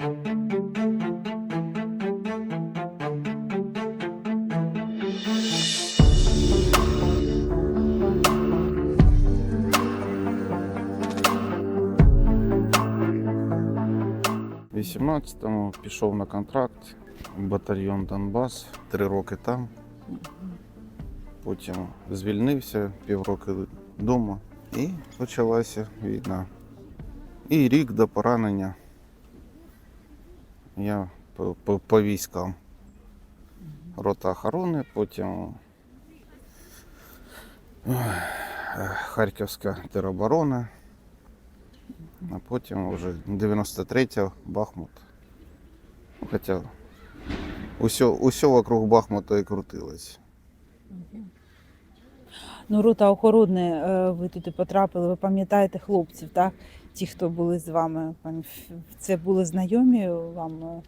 У 18-му пішов на контракт, батальйон Донбас, три роки там. Потім звільнився, півроки вдома і почалася війна. І рік до поранення я по, по, по військам. Рота охорони, потім Харківська тероборона, а потім вже 93-я Бахмут. Ну, Хоча усе, усе вокруг Бахмута і крутилось. Ну, рота охорони, е, ви туди потрапили, ви пам'ятаєте хлопців, так? Ті, хто були з вами. Це були знайомі вам е,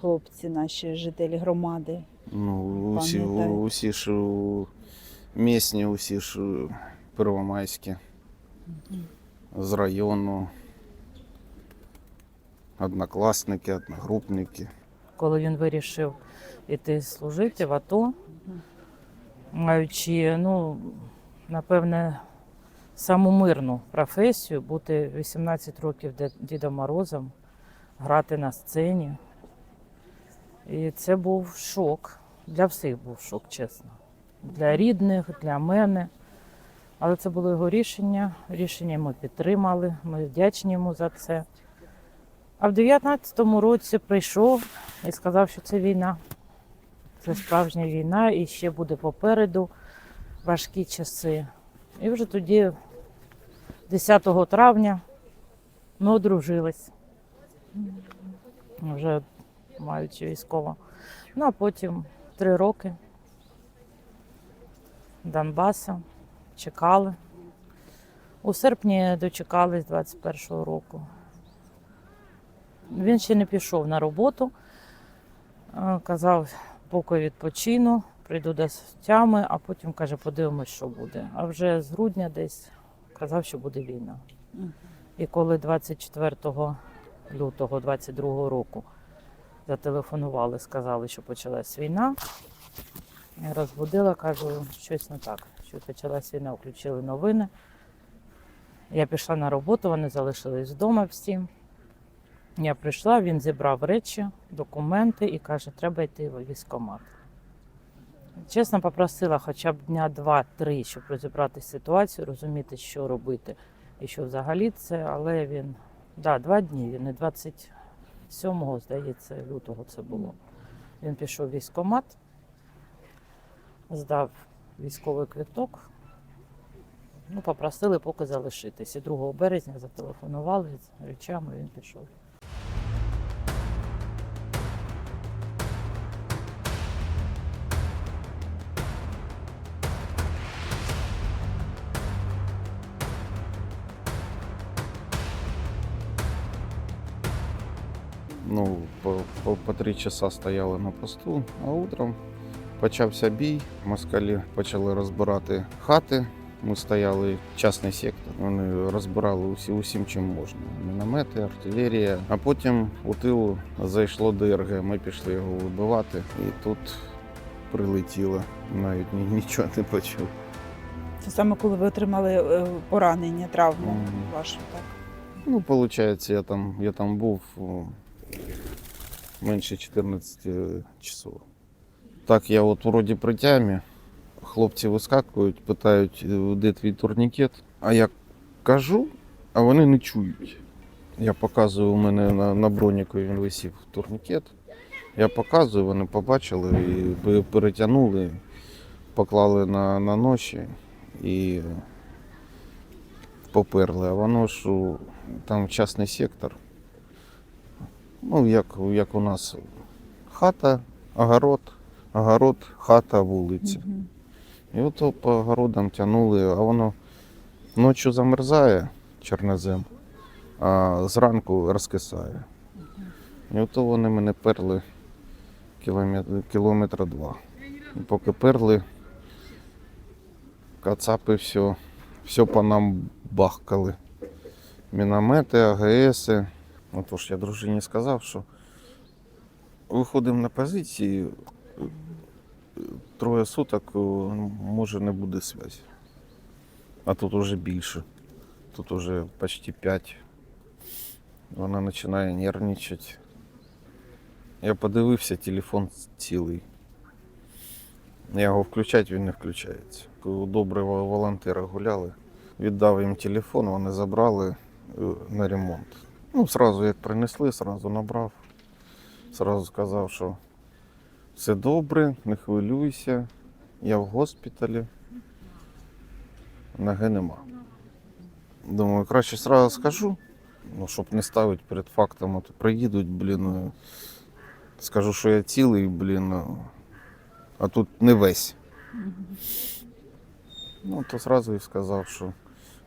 хлопці, наші жителі громади. Ну, усі, усі ж місні, усі ж первомайські з району. Однокласники, одногрупники. коли він вирішив іти служити в АТО, маючи, ну, напевне, саму мирну професію, бути 18 років Дідом Морозом, грати на сцені. І це був шок. Для всіх був шок, чесно. Для рідних, для мене. Але це було його рішення. Рішення ми підтримали. Ми вдячні йому за це. А в 19-му році прийшов і сказав, що це війна. Це справжня війна і ще буде попереду важкі часи. І вже тоді, 10 травня, ми одружились. Вже маючи військово. Ну а потім три роки Донбаса чекали. У серпні дочекались 21-го року. Він ще не пішов на роботу. Е, Казав, поки відпочину, прийду до тями, а потім каже, подивимось, що буде. А вже з грудня десь казав, що буде війна. І коли 24 лютого 22 року зателефонували, сказали, що почалась війна. Я розбудила, кажу, щось не так. Що почалась війна, включили новини. Я пішла на роботу, вони залишились вдома всі. Я прийшла, він зібрав речі, документи і каже, треба йти в військкомат. Чесно, попросила хоча б дня два-три, щоб розібрати ситуацію, розуміти, що робити і що взагалі це, але він, да, два дні, він не 27-го, здається, лютого це було. Він пішов в військкомат, здав військовий квиток. Ну, попросили поки залишитись. І 2 березня зателефонували з речами, він пішов. Три часа стояли на посту, а утром почався бій. Москалі почали розбирати хати. Ми стояли частний сектор. Вони розбирали усі, усім, чим можна. Міномети, артилерія. А потім у тилу зайшло ДРГ. Ми пішли його вибивати, і тут прилетіло. Навіть ні- нічого не почув. Це саме коли ви отримали е, поранення, травму Мгм. вашу, так? Ну, виходить, я там, я там був менше 14 часов. Так, я от вроді при тямі, хлопці вискакують, питають, е, де твій турнікет. А я кажу, а вони не чують. Я показую, у мене на, на броніку він висів турнікет. Я показую, вони побачили і перетягнули, поклали на, на ноші і поперли. А воно ж там частний сектор. Ну, як, як у нас хата, огород, огород, хата, вулиця. Мгм. І от по огородам тягнули, а воно ночі замерзає чорнозем, а зранку розкисає. І от вони мене перли кілометр, кілометра два. І поки перли, кацапи все, все по нам бахкали. Міномети, АГСи, Отож, я дружині сказав, що виходимо на позиції, троє суток е, може не буде зв'язі. А тут уже більше. Тут уже почти п'ять. Вона починає нервничати. Я подивився, телефон цілий. Я його включати, він не включається. Добре волонтери гуляли. Віддав їм телефон, вони забрали е, на ремонт. Ну, сразу як принесли, сразу набрав. Сразу сказав, що все добре, не хвилюйся, я в госпіталі. Ноги нема. Думаю, краще сразу скажу, ну, щоб не ставити перед фактом, от приїдуть, блін. е, Скажу, що я цілий, блін, е, а тут не весь. Ну, то сразу і сказав, що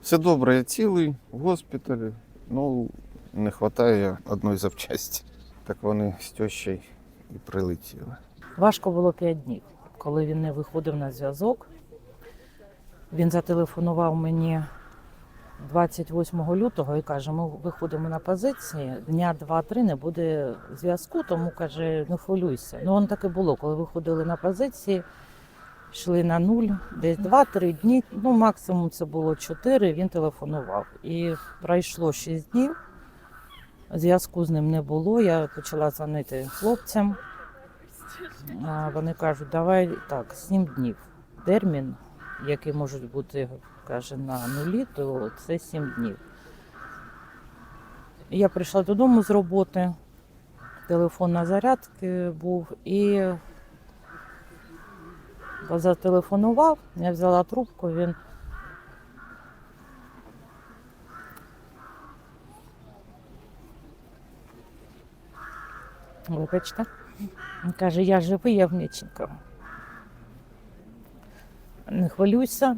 все добре, я цілий в госпіталі, ну не вистачає одної запчасті. Так вони з тещою і прилетіли. Важко було 5 днів, коли він не виходив на зв'язок. Він зателефонував мені 28 лютого і каже: ми виходимо на позиції, дня 2-3 не буде зв'язку, тому каже, не хвилюйся. Ну, воно так і було, коли виходили на позиції, йшли на нуль, десь 2-3 дні, ну максимум це було 4, він телефонував. І пройшло 6 днів. Зв'язку з ним не було. Я почала дзвонити хлопцям. Вони кажуть, давай так, 7 днів. Термін, який може бути, каже, на нулі, то це 7 днів. Я прийшла додому з роботи, телефон на зарядці був і зателефонував, я взяла трубку, він Вибачте. Він каже, я живий, я в Міченково. Не хвилюйся,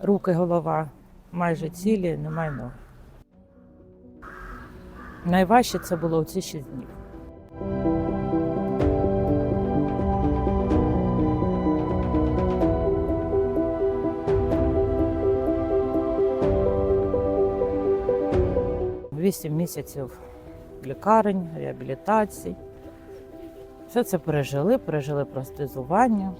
руки, голова майже цілі, немає ног. Найважче це було ці шість днів. Вісім місяців лікарень, реабілітацій. Все це пережили, пережили простизування.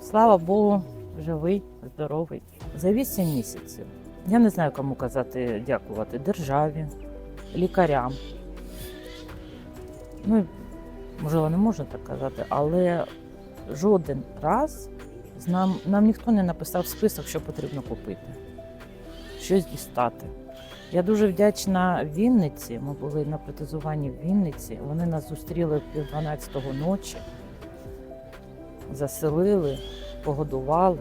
Слава Богу, живий, здоровий. За 8 місяців. Я не знаю, кому казати дякувати державі, лікарям. Ну, можливо, не можна так казати, але жоден раз нам, нам ніхто не написав список, що потрібно купити, щось дістати. Я дуже вдячна Вінниці. Ми були на протезуванні в Вінниці. Вони нас зустріли пів 12-го ночі, заселили, погодували.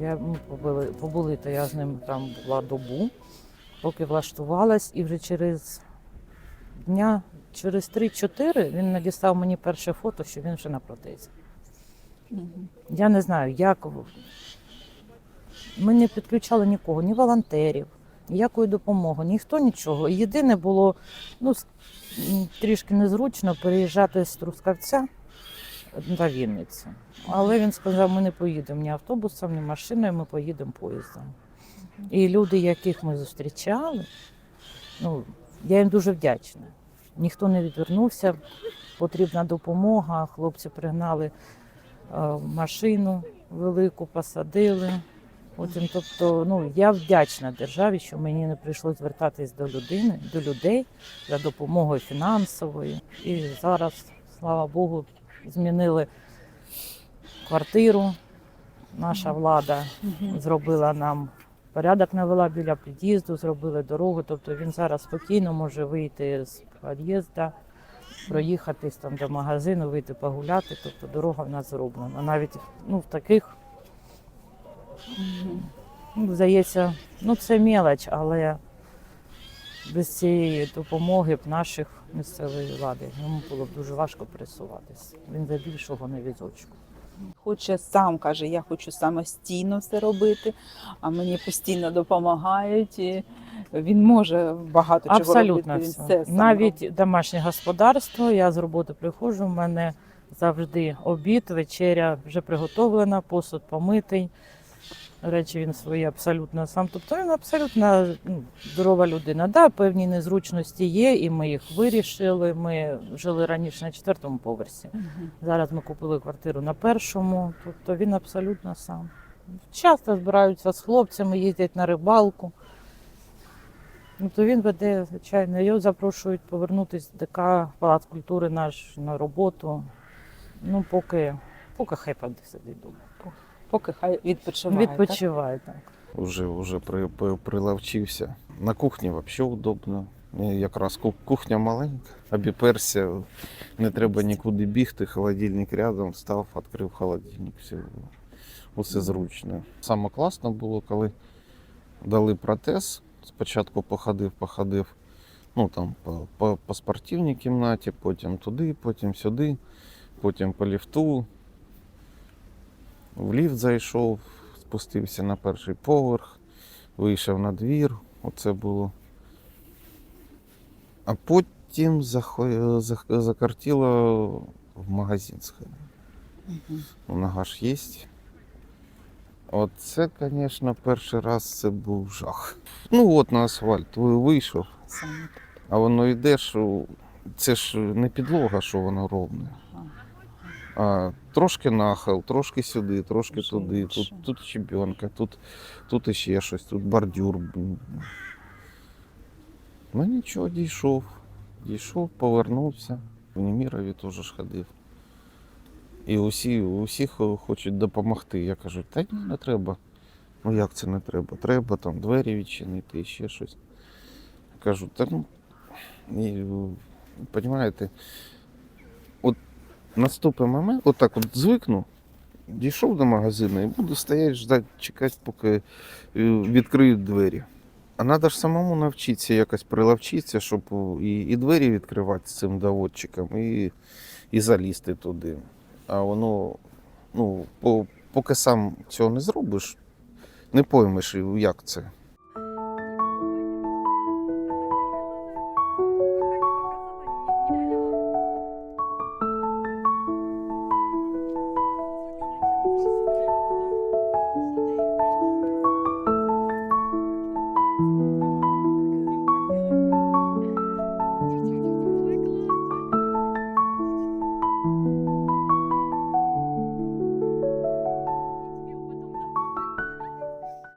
Я, ми побули, побули, то я з ним там була добу, поки влаштувалась, і вже через дня, через 3-4 він надіслав мені перше фото, що він вже на протезі. Я не знаю, як ми не підключали нікого, ні волонтерів, ніякої допомоги, ніхто нічого. Єдине було ну, трішки незручно переїжджати з Трускавця на Вінницю. Але він сказав, ми не поїдемо ні автобусом, ні машиною, ми поїдемо поїздом. І люди, яких ми зустрічали, ну, я їм дуже вдячна. Ніхто не відвернувся, потрібна допомога. Хлопці пригнали е, машину велику, посадили. Потім, тобто, ну я вдячна державі, що мені не прийшлося звертатись до людини, до людей за допомогою фінансовою. І зараз, слава Богу, змінили квартиру. Наша влада зробила нам порядок навела біля під'їзду, зробили дорогу. Тобто він зараз спокійно може вийти з під'їзду, проїхатись там до магазину, вийти погуляти. Тобто дорога в нас зроблена. Навіть ну, в таких Ну, здається, ну це мелоч, але без цієї допомоги б наших місцевої влади йому було б дуже важко пересуватися. Він за більшого на візочку. Хоче сам каже, я хочу самостійно все робити, а мені постійно допомагають. І він може багато чого Абсолютно робити. Він все. все сам Навіть домашнє господарство. Я з роботи приходжу. в мене завжди обід, вечеря вже приготовлена, посуд помитий. Речі він свої абсолютно сам. Тобто він абсолютно ну, здорова людина. Да, певні незручності є, і ми їх вирішили. Ми жили раніше на четвертому поверсі. Зараз ми купили квартиру на першому, тобто він абсолютно сам. Часто збираються з хлопцями, їздять на рибалку. Ну, то він веде, звичайно, його запрошують повернутися в ДК Палац культури наш на роботу. Ну, поки, поки хай сидить вдома. Поки хай відпочиває. Відпочиває так. Уже, уже при, при, приловчився. На кухні взагалі удобно. Е, Якраз кухня маленька, обіперся, не треба нікуди бігти, холодильник рядом, став, відкрив холодильник, все, усе зручно. Саме класно було, коли дали протез. Спочатку походив, походив, ну там по, по, по спортивній кімнаті, потім туди, потім сюди, потім по ліфту. В ліфт зайшов, спустився на перший поверх, вийшов на двір. Оце було. А потім закартіло в магазин сходити. Мгм. У нога ж є. Оце, звісно, перший раз це був жах. Ну от на асфальт вийшов, а воно йде, що це ж не підлога, що воно ровне. А, трошки нахил, трошки сюди, трошки Вже туди. інше. Тут, тут щебенка, тут, тут іще щось, тут бордюр. Ну нічого, дійшов. Дійшов, повернувся. В Німірові теж ж ходив. І усі, усі хочуть допомогти. Я кажу, та ні, не треба. Ну як це не треба? Треба там двері відчинити, ще щось. Кажу, та ну. І, розумієте, наступить момент, отак от звикну, дійшов до магазину і буду стояти, ждати, чекати, поки е, відкриють двері. А треба ж самому навчитися якось приловчитися, щоб і, і двері відкривати цим доводчиком, і, і залізти туди. А воно, ну, по, поки сам цього не зробиш, не поймеш, як це.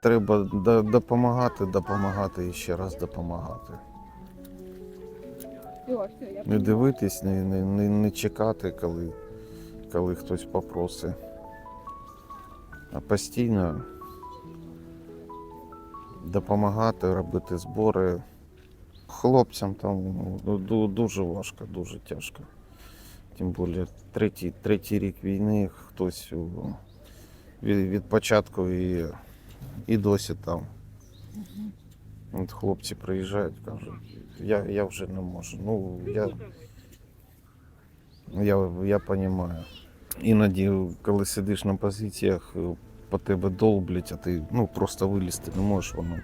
Треба допомагати, допомагати і ще раз допомагати. Не дивитись, не, не, не, не чекати, коли, коли хтось попросить. А постійно допомагати, робити збори. Хлопцям там ну, дуже важко, дуже тяжко. Тим більше третій, третій рік війни хтось від, від початку і, і досі там. От хлопці приїжджають, кажуть, я, я вже не можу. Ну, я, я, я розумію. Іноді, коли сидиш на позиціях, по тебе долблять, а ти ну, просто вилізти не можеш. Воно,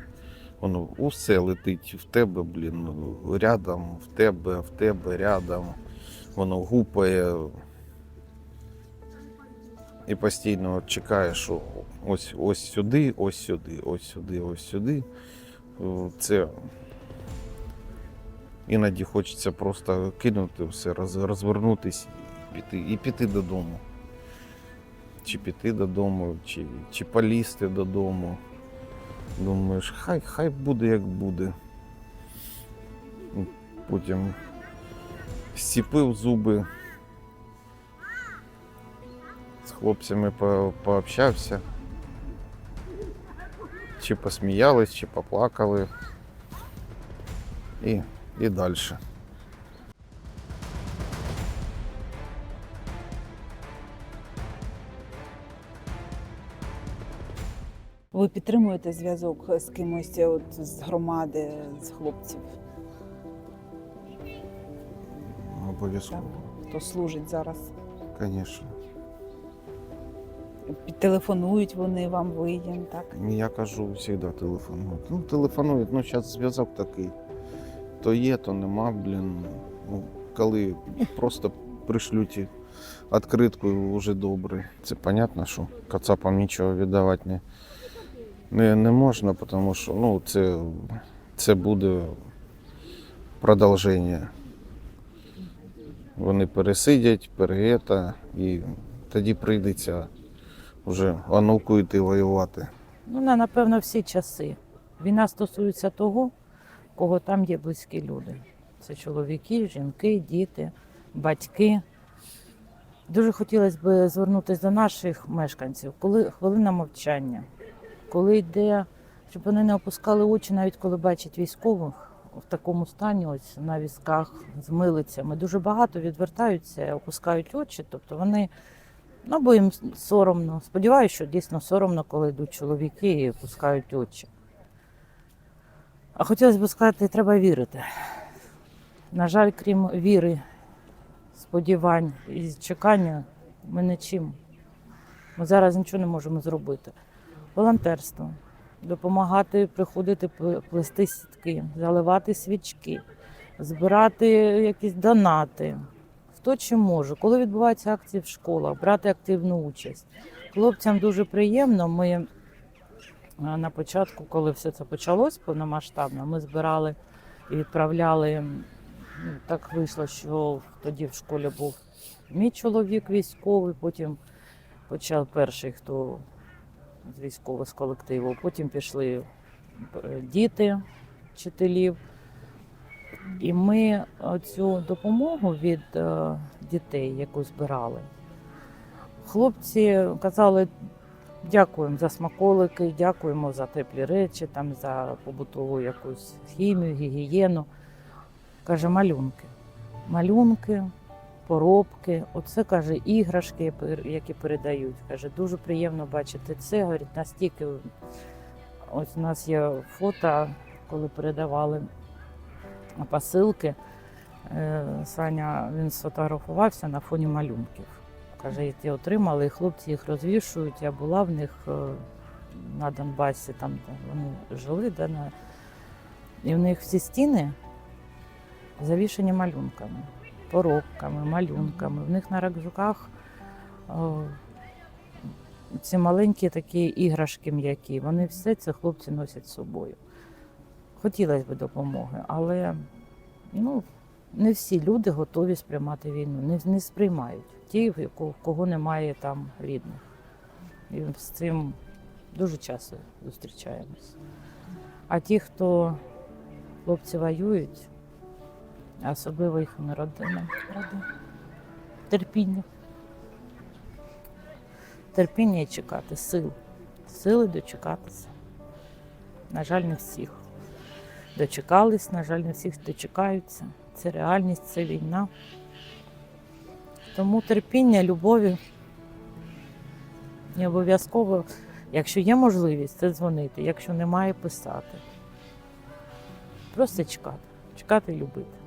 воно усе летить в тебе, блін, рядом, в тебе, в тебе, рядом. Воно гупає. І постійно чекаєш, що ось, ось сюди, ось сюди, ось сюди, ось сюди. Це іноді хочеться просто кинути все, роз- розвернутись і піти, і піти додому. Чи піти додому, чи, чи полізти додому. Думаєш, хай, хай буде як буде. Потім зціпив зуби, хлопцями по- пообщався. Чи посміялись, чи поплакали. І, і далі. Ви підтримуєте зв'язок з кимось от, з громади, з хлопців, Обов'язково, хто служить зараз? звісно. Телефонують вони вам виїм, так? Я кажу, завжди телефонують. Ну, телефонують, ну зараз зв'язок такий. То є, то нема, блін. Ну, коли ну, просто пришлють відкритку вже добре. Це понятно, що кацапам нічого віддавати не, Не, не можна, тому що ну, це, це буде продовження. Вони пересидять, перегета, і тоді прийдеться вже онуку йти воювати. Ну, на, напевно, всі часи. Війна стосується того, кого там є близькі люди. Це чоловіки, жінки, діти, батьки. Дуже хотілося б звернутися до наших мешканців, коли хвилина мовчання, коли йде, щоб вони не опускали очі, навіть коли бачать військових в такому стані, ось на візках з милицями. Дуже багато відвертаються, опускають очі, тобто вони Ну, бо їм соромно. Сподіваюся, що дійсно соромно, коли йдуть чоловіки і пускають очі. А хотілося б сказати, треба вірити. На жаль, крім віри, сподівань і чекання, ми нічим. Ми зараз нічого не можемо зробити. Волонтерство, допомагати приходити плести сітки, заливати свічки, збирати якісь донати. Хто чим може, коли відбуваються акції в школах, брати активну участь. Хлопцям дуже приємно. Ми е, на початку, коли все це почалось повномасштабно, ми збирали і відправляли. ну, Так вийшло, що тоді в школі був мій чоловік військовий, потім почав перший, хто з військових з колективу, потім пішли е, діти вчителів. І ми цю допомогу від е, дітей, яку збирали, хлопці казали, дякуємо за смаколики, дякуємо за теплі речі, там, за побутову якусь хімію, гігієну. Каже, малюнки. Малюнки, поробки, оце каже, іграшки, які передають. Каже, дуже приємно бачити це. Говорить, настільки ось у нас є фото, коли передавали посилки. Е, Саня він сфотографувався на фоні малюнків. Каже, ті отримали, і хлопці їх розвішують. Я була в них е, на Донбасі, там де вони жили, де на... і в них всі стіни завішені малюнками, поробками, малюнками. В них на рюкзаках е, ці маленькі такі іграшки м'які. Вони все це хлопці носять з собою. Хотілося б допомоги, але ну, не всі люди готові сприймати війну, не, не сприймають ті, кого немає там рідних. І з цим дуже часто зустрічаємось. А ті, хто хлопці воюють, особливо їх родина, родина, терпіння. Терпіння і чекати, сил. Сили дочекатися. На жаль, не всіх дочекались, на жаль, не всіх дочекаються. Це реальність, це війна. Тому терпіння, любові. Не обов'язково, якщо є можливість, це дзвонити, якщо немає, писати. Просто чекати. Чекати і любити.